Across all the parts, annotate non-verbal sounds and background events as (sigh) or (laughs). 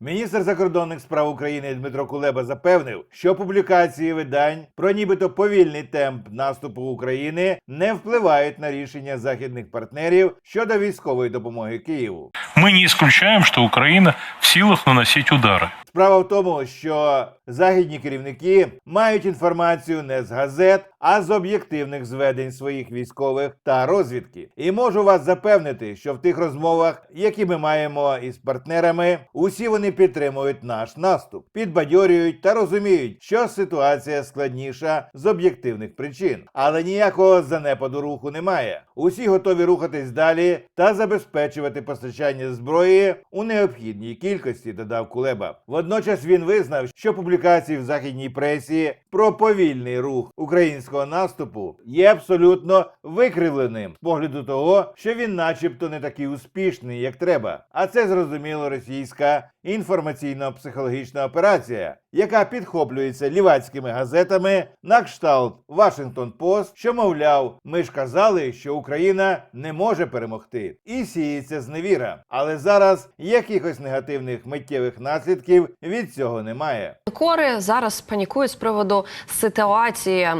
Міністр закордонних справ України Дмитро Кулеба запевнив, що публікації видань про нібито повільний темп наступу України не впливають на рішення західних партнерів щодо військової допомоги Києву. Ми не исключаем, що Україна в силах наносить удари. Справа в тому, що західні керівники мають інформацію не з газет, а з об'єктивних зведень своїх військових та розвідки. І можу вас запевнити, що в тих розмовах, які ми маємо із партнерами, усі вони підтримують наш наступ, підбадьорюють та розуміють, що ситуація складніша з об'єктивних причин, але ніякого занепаду руху немає. Усі готові рухатись далі та забезпечувати постачання зброї у необхідній кількості, додав Кулеба. Водночас він визнав, що публікації в західній пресі про повільний рух українського наступу є абсолютно викривленим з погляду того, що він, начебто, не такий успішний, як треба. А це зрозуміло російська інформаційно-психологічна операція, яка підхоплюється лівацькими газетами на кшталт Вашингтон Пост, що мовляв, ми ж казали, що Україна не може перемогти, і сіється зневіра. Але зараз якихось негативних миттєвих наслідків від цього немає. Кори зараз панікують з приводу ситуації е,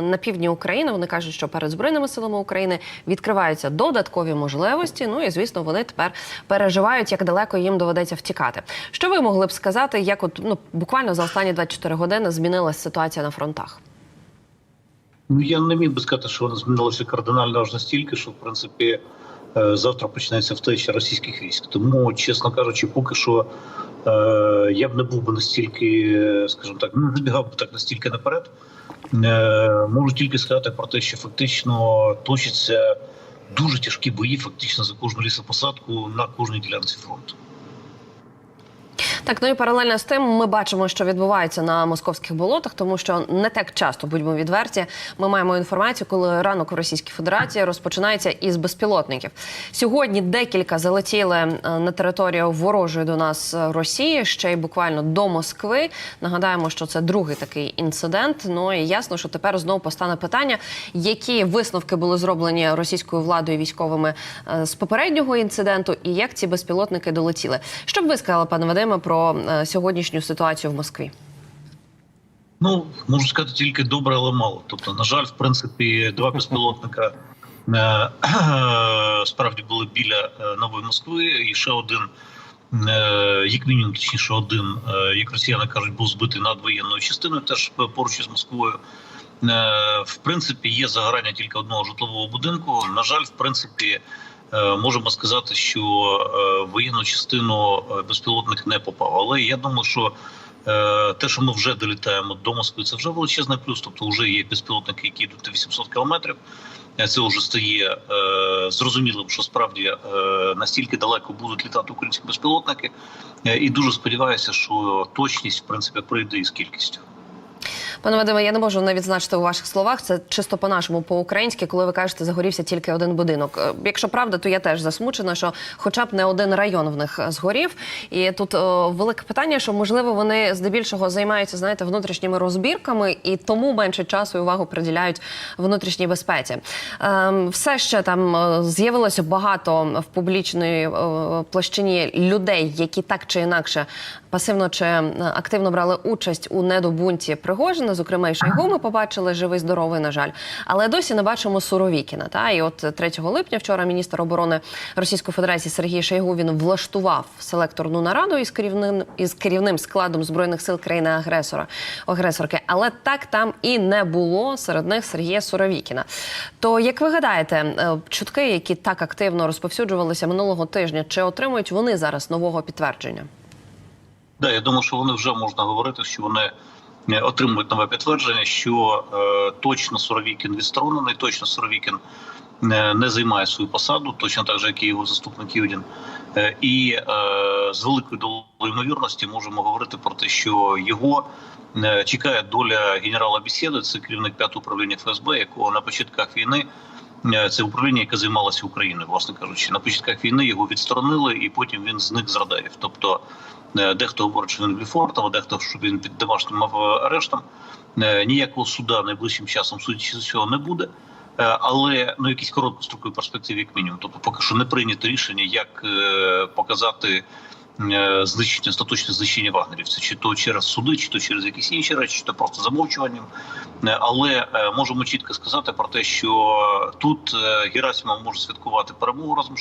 на півдні України. Вони кажуть, що перед збройними силами України відкриваються додаткові можливості. Ну і звісно, вони тепер переживають, як далеко їм доведеться втікати. Що ви могли б сказати, як от ну буквально за останні 24 години змінилася ситуація на фронтах? Ну я не міг би сказати, що вона змінилася кардинально аж настільки, що в принципі е, завтра почнеться втеча російських військ. Тому, чесно кажучи, поки що я б не був би настільки, е, скажімо так, не забігав би так настільки наперед. Е, Можу тільки сказати про те, що фактично точаться дуже тяжкі бої, фактично за кожну лісопосадку на кожній ділянці фронту. Так, ну і паралельно з тим ми бачимо, що відбувається на московських болотах, тому що не так часто, будьмо відверті, ми маємо інформацію, коли ранок у Російській Федерації розпочинається із безпілотників. Сьогодні декілька залетіли е, на територію ворожої до нас е, Росії, ще й буквально до Москви. Нагадаємо, що це другий такий інцидент. Ну і ясно, що тепер знову постане питання, які висновки були зроблені російською владою військовими е, з попереднього інциденту, і як ці безпілотники долетіли. Що б ви сказали, пане Вадиме, про е, сьогоднішню ситуацію в Москві? Ну можу сказати тільки добре, але мало. Тобто, на жаль, в принципі, два (laughs) безпілотника е, (clears throat) справді були біля е, нової Москви, і ще один, як мінімум, точніше, один, як росіяни кажуть, був збитий над воєнною частиною, теж поруч із Москвою. В принципі, є загорання тільки одного житлового будинку. На жаль, в принципі, можемо сказати, що е, воєнну частину е, безпілотник не попав. Але я думаю, що Е, те, що ми вже долітаємо до Москви, це вже величезний плюс. Тобто, вже є безпілотники, які йдуть на 800 кілометрів. Е, Це вже стає е, зрозумілим, що справді е, настільки далеко будуть літати українські безпілотники. Е, і дуже сподіваюся, що точність в принципі прийде із кількістю. Пане Вадиме, я не можу не відзначити у ваших словах. Це чисто по-нашому, по-українськи, коли ви кажете, загорівся тільки один будинок. Е, Якщо правда, то я теж засмучена, що хоча б не один район в них е, згорів. І тут о, велике питання, що можливо вони здебільшого займаються, знаєте, внутрішніми розбірками і тому менше часу і увагу приділяють внутрішній безпеці. Ем, все ще там е, з'явилося багато в публічної е, площині людей, які так чи інакше пасивно чи е, активно брали участь у недобунті Пригожина. Зокрема, і Шойгу ми побачили живий, здоровий, на жаль. Але досі не бачимо Суровікіна. Та і от 3 липня вчора міністр оборони Російської Федерації Сергій Шойгу він влаштував селекторну нараду із керівним із керівним складом збройних сил країни агресора агресорки. Але так там і не було серед них Сергія Суровікіна. То як ви гадаєте, е, чутки, які так активно розповсюджувалися минулого тижня, чи отримують вони зараз нового підтвердження? Да, я думаю, що вони вже можна говорити, що вони е, отримують нове підтвердження, що е, точно Суровікін відсторонений, точно Суровікін е, не займає свою посаду, точно так же, як і його заступник Юдін. Е, і е, з великою долею ймовірності можемо говорити про те, що його е, чекає доля генерала Бісєди, це керівник п'ятого управління ФСБ, якого на початках війни. Е, Це управління, яке займалося Україною, власне кажучи, на початках війни його відсторонили, і потім він зник з радарів. Тобто Е, Дехто говорить, що він Бліфортом, дехто що він під домашнім арештом. Е, Ніякого суда найближчим часом, судячи з цього, не буде. Але ну якісь короткострокові перспективи, як мінімум. Тобто, поки що не прийнято рішення, як показати знищення, остаточне знищення вагнерівців, чи то через суди, чи то через якісь інші речі, чи то просто замовчуванням. Е, Але е, можемо чітко сказати про те, що тут е, Герасимов може святкувати перемогу разом.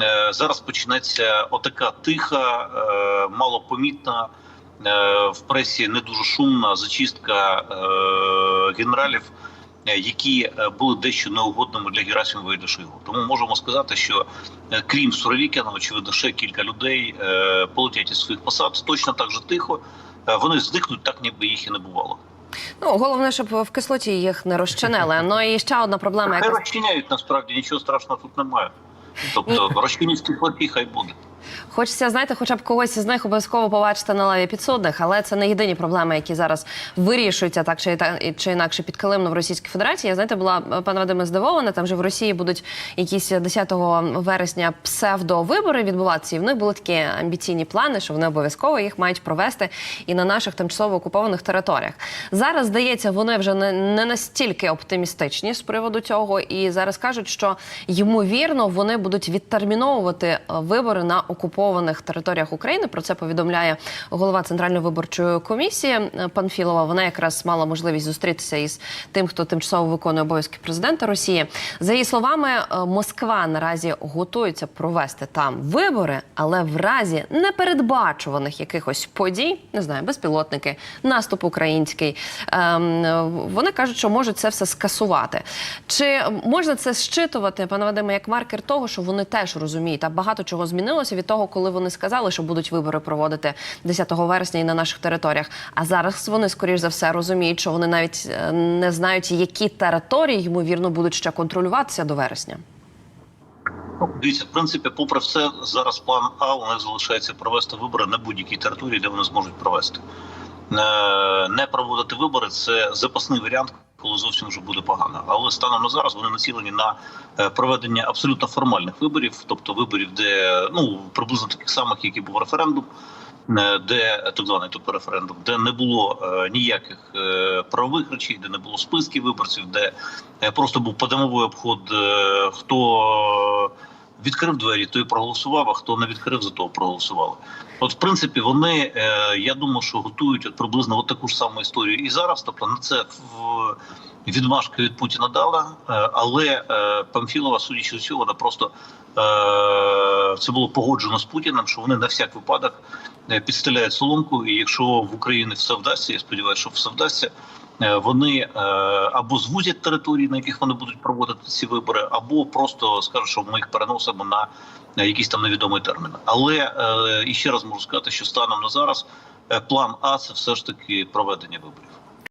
Е, Зараз почнеться отака тиха, малопомітна в пресі не дуже шумна зачистка генералів, які е, були дещо неугодними для Герасимова і для Шойгу. Тому можемо сказати, що е, крім Суровікіна, очевидно, ще кілька людей е, полетять із своїх посад точно так же тихо. Е, Вони зникнуть так, ніби їх і не бувало. Ну головне, щоб в кислоті їх не розчинили. Ну і ще одна проблема, яка розчиняють насправді нічого страшного тут немає. Тобто розчиніть в кислоті, хай буде. Хочеться, знаєте, хоча б когось із них обов'язково побачити на лаві підсудних, але це не єдині проблеми, які зараз вирішуються так чи, чи інакше підкилимно в Російській Федерації. Я знаєте, була пане Вадиме здивована. Там же в Росії будуть якісь 10 вересня псевдовибори відбуватися. І в них були такі амбіційні плани, що вони обов'язково їх мають провести і на наших тимчасово окупованих територіях. Зараз здається, вони вже не, не настільки оптимістичні з приводу цього, і зараз кажуть, що ймовірно вони будуть відтерміновувати е, вибори на окупованих територіях України. Про це повідомляє голова Центральної виборчої комісії е, Панфілова. Вона якраз мала можливість зустрітися із тим, хто тимчасово виконує обов'язки президента Росії. За її словами, е, Москва наразі готується провести там вибори, але в разі непередбачуваних якихось подій, не знаю, безпілотники, наступ український. Ем, Вони кажуть, що можуть це все скасувати. Чи можна це щитувати, пане Вадиме, як маркер того, що вони теж розуміють, а багато чого змінилося від того, коли вони сказали, що будуть вибори проводити 10 вересня і на наших територіях. А зараз вони, скоріш за все, розуміють, що вони навіть е, не знають, які території ймовірно будуть ще контролюватися до вересня. Дивіться, в принципі, попри все, зараз план А у них залишається провести вибори на будь-якій території, де вони зможуть провести. Е, Не проводити вибори це запасний варіант, коли зовсім вже буде погано. Але станом на зараз вони націлені на е, проведення абсолютно формальних виборів, тобто виборів, де ну приблизно таких самих, як і був референдум. е, Де так званий тобто референдум, де не було ніяких правових речей, де не було списків виборців, де просто був подамовий обход, хто відкрив двері, той проголосував, а хто не відкрив, за того проголосували. От, в принципі, вони е, я думаю, що готують от приблизно от таку ж саму історію і зараз. Тобто на це в відмашки від Путіна дала, е, але е, Памфілова, судячи з цього, вона просто це було погоджено з Путіним, що вони на всяк випадок підстеляють соломку, і якщо в Україні все вдасться, я сподіваюся, що все вдасться. Вони або звузять території, на яких вони будуть проводити ці вибори, або просто скажуть, що ми їх переносимо на якийсь там невідомий термін. Але е, і ще раз можу сказати, що станом на зараз е, план А це все ж таки проведення виборів.